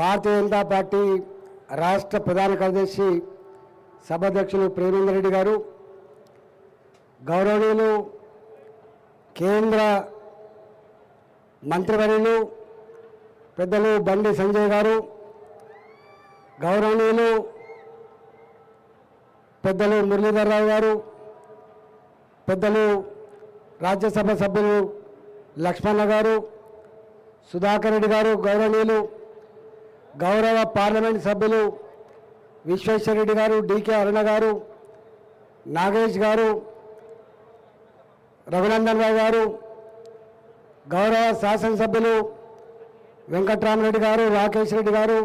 Bharatiya Janata party రాష్ట్ర ప్రధాన కార్యదర్శి సభాధ్యక్షులు ప్రేమేందర్ రెడ్డి గారు గౌరవనీయులు కేంద్ర మంత్రివర్యులు పెద్దలు బండి సంజయ్ గారు గౌరవనీయులు పెద్దలు మురళీధరరావు గారు పెద్దలు రాజ్యసభ సభ్యులు లక్ష్మణ గారు సుధాకర్ రెడ్డి గారు గౌరవనీయులు గౌరవ పార్లమెంట్ సభ్యులు విశ్వేశ్వరరెడ్డి గారు డికే అరుణ గారు నాగేష్ గారు రఘునందన్ రావు గారు గౌరవ శాసనసభ్యులు వెంకట్రామరెడ్డి గారు రాకేష్ రెడ్డి గారు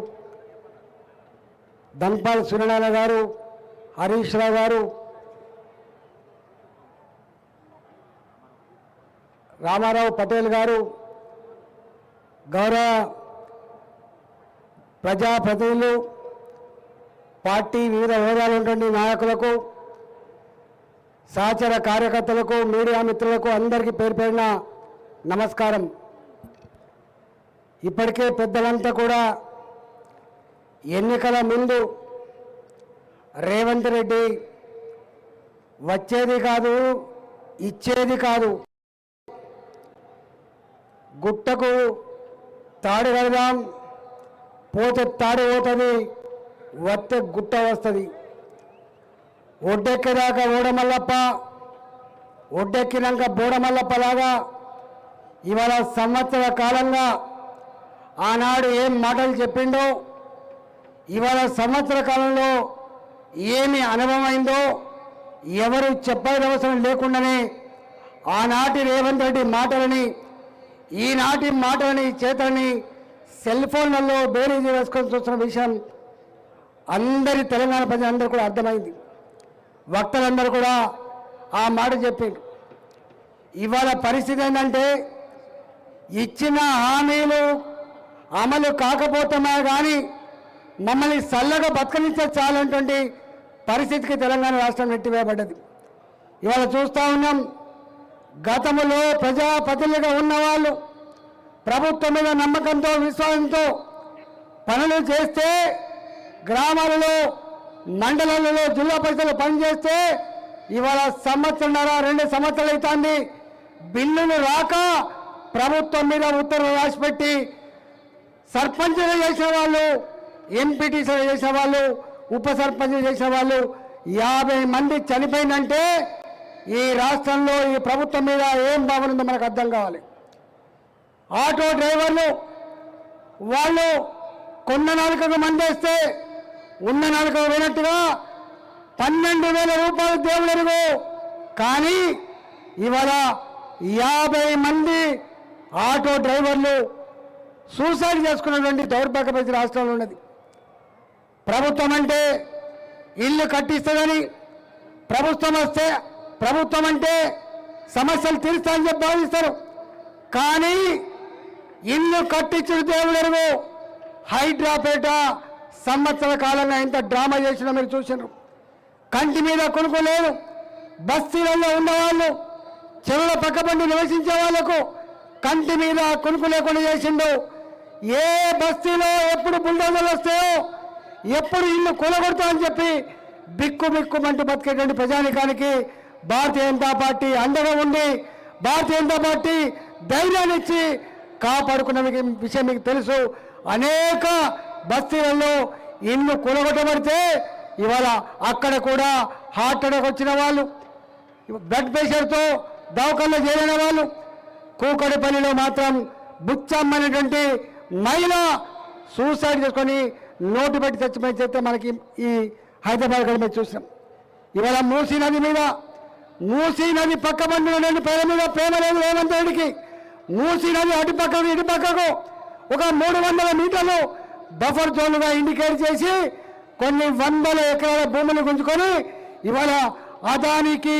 ధన్పాల్ సూర్యనారాయణ గారు హరీష్ రావు గారు రామారావు పటేల్ గారు గౌరవ ప్రజాప్రతినిధులు పార్టీ వివిధ హోదాలు ఉన్నటువంటి నాయకులకు సహచర కార్యకర్తలకు మీడియా మిత్రులకు అందరికీ పేరు పేరిన నమస్కారం. ఇప్పటికే పెద్దలంతా కూడా ఎన్నికల ముందు రేవంత్ రెడ్డి వచ్చేది కాదు ఇచ్చేది కాదు. గుట్టకు తాడు కడదాం పోతే తాడు పోతుంది వస్తే గుట్ట వస్తుంది. ఒడ్డెక్కేదాకా ఓడమల్లప్ప ఒడ్డెక్కినాక బోడమల్లప్పలాగా ఇవాళ సంవత్సర కాలంగా ఆనాడు ఏం మాటలు చెప్పిండో ఇవాళ సంవత్సర కాలంలో ఏమి అనుభవమైందో ఎవరు చెప్పాల్సిన అవసరం లేకుండానే ఆనాటి రేవంత్ రెడ్డి మాటలని ఈనాటి మాటలని చేతలని సెల్ ఫోన్లలో బేరీజు వేసుకొని చూస్తున్న విషయం అందరి తెలంగాణ ప్రజలందరూ కూడా అర్థమైంది. వక్తలందరూ కూడా ఆ మాట చెప్పారు ఇవాళ పరిస్థితి ఏంటంటే ఇచ్చిన హామీలు అమలు కాకపోతున్నా కానీ మమ్మల్ని చల్లగా బతకనిస్తే చాలంటువంటి పరిస్థితికి తెలంగాణ రాష్ట్రం నెట్టివేయబడ్డది. ఇవాళ చూస్తూ ఉన్నాం గతంలో ప్రజాప్రతినిధిగా ఉన్నవాళ్ళు ప్రభుత్వం మీద నమ్మకంతో విశ్వాసంతో పనులు చేస్తే గ్రామాలలో మండలాలలో జిల్లా పరిషత్లు పనిచేస్తే ఇవాళ సంవత్సరంన్నర రెండు సంవత్సరాలు అవుతుంది బిల్లులు రాక ప్రభుత్వం మీద ఉత్తర్వులు రాసిపెట్టి సర్పంచులు చేసిన వాళ్ళు ఎంపీటీసీలు చేసిన వాళ్ళు ఉప సర్పంచులు చేసిన వాళ్ళు యాభై మంది చనిపోయిందంటే ఈ రాష్ట్రంలో ఈ ప్రభుత్వం మీద ఏం భావన ఉందో మనకు అర్థం కావాలి. ఆటో డ్రైవర్లు వాళ్ళు కొన్న నాలుకకు మందేస్తే ఉన్న నాలుకకు పోయినట్టుగా పన్నెండు వేల రూపాయలు దేవుడరుగు కానీ ఇవాళ యాభై మంది ఆటో డ్రైవర్లు సూసైడ్ చేసుకున్నటువంటి దౌర్భాగ్య పరిస్థితి రాష్ట్రంలో ఉన్నది. ప్రభుత్వం అంటే ఇల్లు కట్టిస్తుందని ప్రభుత్వం వస్తే ప్రభుత్వం అంటే సమస్యలు తీరుస్తాయని చెప్పి భావిస్తారు. కానీ ఇల్లు కట్టించిన దేవుడు హైడ్రాపేట సంవత్సర కాలంగా ఇంత డ్రామా చేసిన మీరు చూసినారు. కంటి మీద కొనుక్కు లేదు బస్తీలలో ఉన్నవాళ్ళు చెరువుల పక్కబండి నివసించే వాళ్ళకు కంటి మీద కొనుక్కు లేకుండా చేసిండు. ఏ బస్తీలో ఎప్పుడు బుల్డోజర్లు వస్తాయో ఎప్పుడు ఇల్లు కూలగొడతా అని చెప్పి బిక్కు బిక్కుమంటూ బతికేటువంటి ప్రజానికానికి భారతీయ జనతా పార్టీ అండగా ఉండి భారతీయ జనతా పార్టీ ధైర్యాన్నిచ్చి కాపాడుకున్న విషయం మీకు తెలుసు. అనేక బస్తీలలో ఇల్లు కూలగొట్టబడితే ఇవాళ అక్కడ కూడా హార్ట్ అటాక్ వచ్చిన వాళ్ళు బ్లడ్ ప్రెషర్తో దవాఖానలో చేరిన వాళ్ళు కూకడిపల్లిలో మాత్రం బుచ్చమ్మనేటువంటి మహిళ సూసైడ్ చేసుకొని నోటు పెట్టి చచ్చిపోయి చెప్తే మనకి ఈ హైదరాబాద్ కూడా మేము చూసినాం. ఇవాళ మూసీ నది మీద మూసీ నది పక్క బండి పేద మీద ప్రేమ లేదు రేవంత్ రెడ్డికి. మూసీ నది అటు పక్కకు ఇటు పక్కకు. ఒక మూడు వందల మీటర్లు బఫర్ జోన్గా ఇండికేట్ చేసి కొన్ని వందల ఎకరాల భూములు గుంజుకొని ఇవాళ అదానికి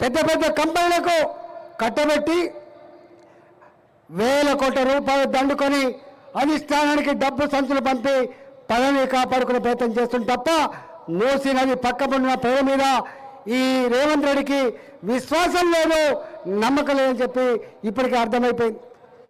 పెద్ద పెద్ద కంపెనీలకు కట్టబెట్టి వేల కోట్ల రూపాయలు దండుకొని అధిష్టానానికి డబ్బు సంచులు పంపి పదవిని కాపాడుకునే ప్రయత్నం చేస్తుంది తప్ప మూసి నది పక్కపడిన పేరు మీద ఈ రేవంత్ రెడ్డికి విశ్వాసం లేదు నమ్మకం లేదని చెప్పి ఇప్పటికీ అర్థమైపోయింది.